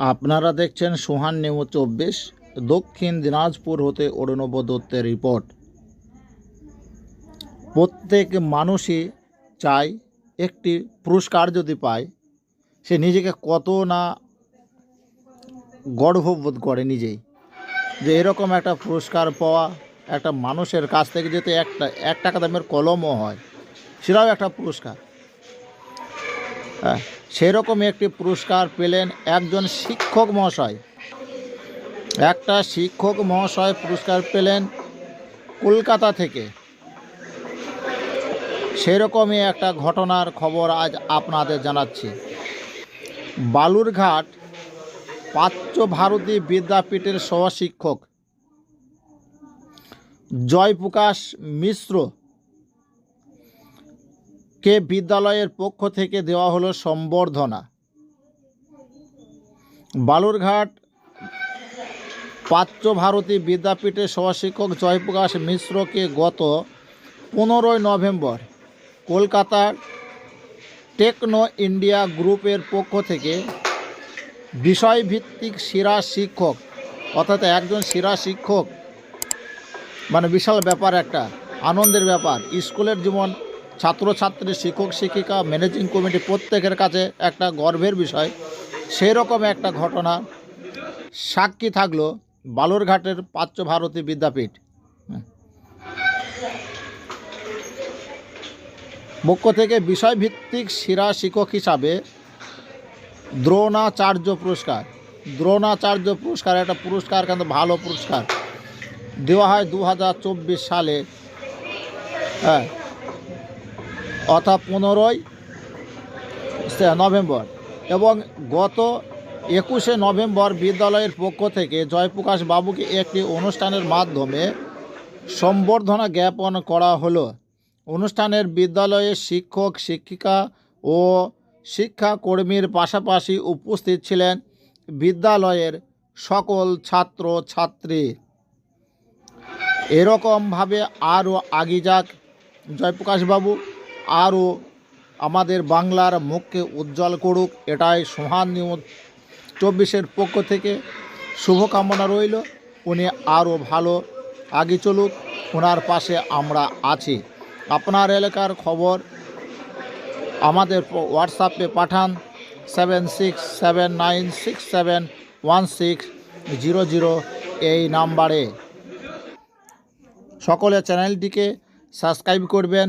আপনারা দেখছেন সোহান নিউজ চব্বিশ, দক্ষিণ দিনাজপুর হতে অরুণব দত্তের রিপোর্ট। প্রত্যেক মানুষই চায় একটি পুরস্কার যদি পায়, সে নিজেকে কত না গর্ববোধ করে নিজেই। যে এরকম একটা পুরস্কার পাওয়া একটা মানুষের কাছ থেকে যেতে একটা, এক টাকা দামের কলমও হয়, সেটাও একটা পুরস্কার। হ্যাঁ সেরকম একটি পুরস্কার পেলেন একজন শিক্ষক মহাশয়। একটা শিক্ষক মহাশয় পুরস্কার পেলেন কলকাতা থেকে। সেরকমই একটা ঘটনার খবর আজ আপনাদের জানাচ্ছি। বালুরঘাট প্রাচ্য ভারতী বিদ্যাপীঠের সহশিক্ষক জয়প্রকাশ মিশ্র কে বিদ্যালয়ের পক্ষ থেকে দেওয়া হলো সম্বর্ধনা? বালুরঘাট প্রাচ্য ভারতী বিদ্যাপীঠের সহশিক্ষক জয়প্রকাশ মিশ্রকে গত পনেরোই নভেম্বর কলকাতার টেকনো ইন্ডিয়া গ্রুপের পক্ষ থেকে বিষয়ভিত্তিক সেরা শিক্ষক, অর্থাৎ একজন সেরা শিক্ষক মানে বিশাল ব্যাপার একটা, আনন্দের ব্যাপার, স্কুলের জীবন ছাত্রছাত্রী, শিক্ষক, শিক্ষিকা ম্যানেজিং কমিটি প্রত্যেকের কাছে একটা গর্বের বিষয়। সেই রকম একটা ঘটনা সাক্ষী থাকল বালুরঘাটের প্রাচ্য ভারতী বিদ্যাপীঠ। পক্ষ থেকে বিষয়ভিত্তিক সেরা শিক্ষক হিসাবে দ্রোণাচার্য পুরস্কার। দ্রোণাচার্য পুরস্কার একটা পুরস্কার, কিন্তু ভালো পুরস্কার। দেওয়া হয় দু হাজার চব্বিশ সালে। হ্যাঁ। অর্থাৎ পনেরোই নভেম্বর। এবং গত একুশে নভেম্বর বিদ্যালয়ের পক্ষ থেকে জয়প্রকাশ বাবুকে একটি অনুষ্ঠানের মাধ্যমে সম্বর্ধনা জ্ঞাপন করা হলো। অনুষ্ঠানের বিদ্যালয়ের শিক্ষক, শিক্ষিকা ও শিক্ষাকর্মীর পাশাপাশি উপস্থিত ছিলেন বিদ্যালয়ের সকল ছাত্র, ছাত্রী। এরকমভাবে আরও আগি যাক জয়প্রকাশবাবু আরও আমাদের বাংলার মুখকে উজ্জ্বল করুক, এটাই সোহান নিউজ চব্বিশের পক্ষ থেকে শুভকামনা রইল। উনি আরও ভালো আগে চলুক ওনার পাশে আমরা আছি। আপনার এলাকার খবর আমাদের হোয়াটসঅ্যাপে পাঠান seven six seven nine six seven one six zero zero এই নাম্বারে। সকলে চ্যানেলটিকে সাবস্ক্রাইব করবেন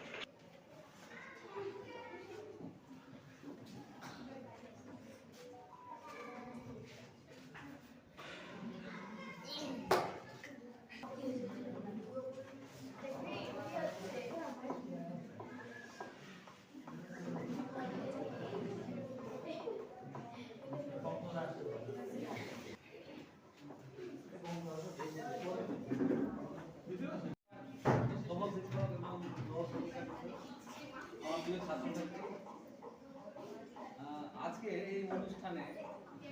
অনুষ্ঠানে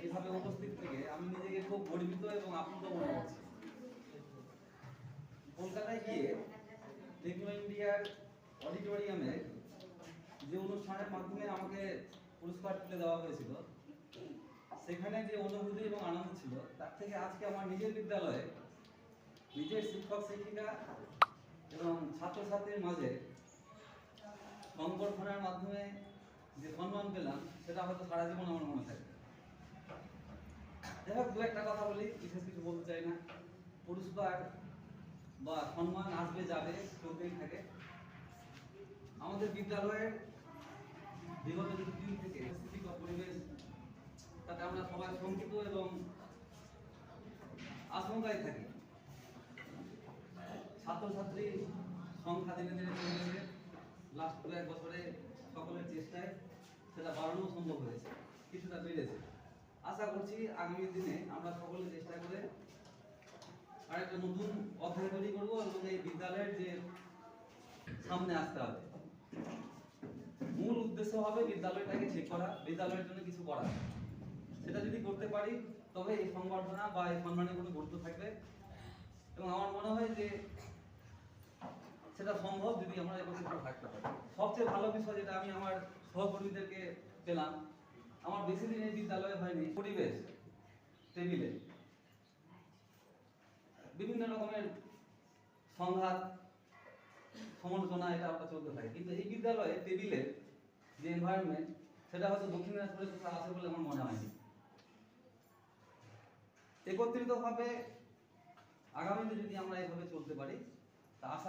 এইভাবে উপস্থিত থেকে আমি নিজেকে খুব গর্বিত এবং আপ্লুত মনে করছি। কলকাতায় গিয়ে টেকনো ইন্ডিয়ার অডিটোরিয়ামে যে অনুষ্ঠানের মাধ্যমে আমাকে পুরস্কার তুলে দেওয়া হয়েছিল, সেখানে যে অনুভূতি এবং আনন্দ ছিল, তার থেকে আজকে আমার নিজের বিদ্যালয়ে নিজের শিক্ষক, শিক্ষিকা এবং ছাত্রছাত্রীর মাঝে সংবর্ধনার মাধ্যমে যে সম্মান পেলাম, সেটা হয়তো সারা জীবন আমার মনে থাকবে। যাই হোক, দু একটা কথা বলি, বিশেষ কিছু বলতে চাই না। পুরস্কার বা সম্মান আসবে, যাবে, চলতেই থাকে। আমাদের বিদ্যালয়ের বিগত দিন থেকে পরিস্থিতি বা পরিবেশ, তাতে আমরা সবাই শঙ্কিত এবং আশঙ্কায় থাকি। ছাত্রছাত্রী সংখ্যা দিনে দিনে কমে গেছে লাস্ট দু এক বছরে সকলের চেষ্টায় সেটা বাড়ানো সম্ভব হয়েছে, কিছুটা বেড়েছে। আশা করছি আগামী দিনে আমরা সকলে চেষ্টা করে আরেকটা নতুন অধ্যায় তৈরি করব এবং এই বিদ্যালয়ের যে সামনে আসতে হবে। মূল উদ্দেশ্য হবে বিদ্যালয়টাকে ঠিক করা, বিদ্যালয়ের জন্য কিছু করা। সেটা যদি করতে পারি, তবে এই সংবর্ধনা বা এই সম্মানের কোনো গুরুত্ব থাকবে। এবং আমার মনে হয় যে সেটা সম্ভব যদি আমরা একত্রিত থাকতে পারি। সবচেয়ে ভালো বিষয় যেটা আমি আমার সহকর্মীদেরকে পেলাম, আমার বেশি দিন এই বিদ্যালয়ে হয়নি, পরিবেশ, টেবিলে। বিভিন্ন রকমের সংঘাত, সমালোচনা, এটা আমরা চলতে থাকে। কিন্তু এই বিদ্যালয়ে টেবিলের যে এনভায়রনমেন্ট সেটা হয়তো দক্ষিণ দিনাজপুরে কোথাও আছে বলে আমার মনে হয়নি। একত্রিতভাবে আগামীতে যদি আমরা এভাবে চলতে পারি, তা আশা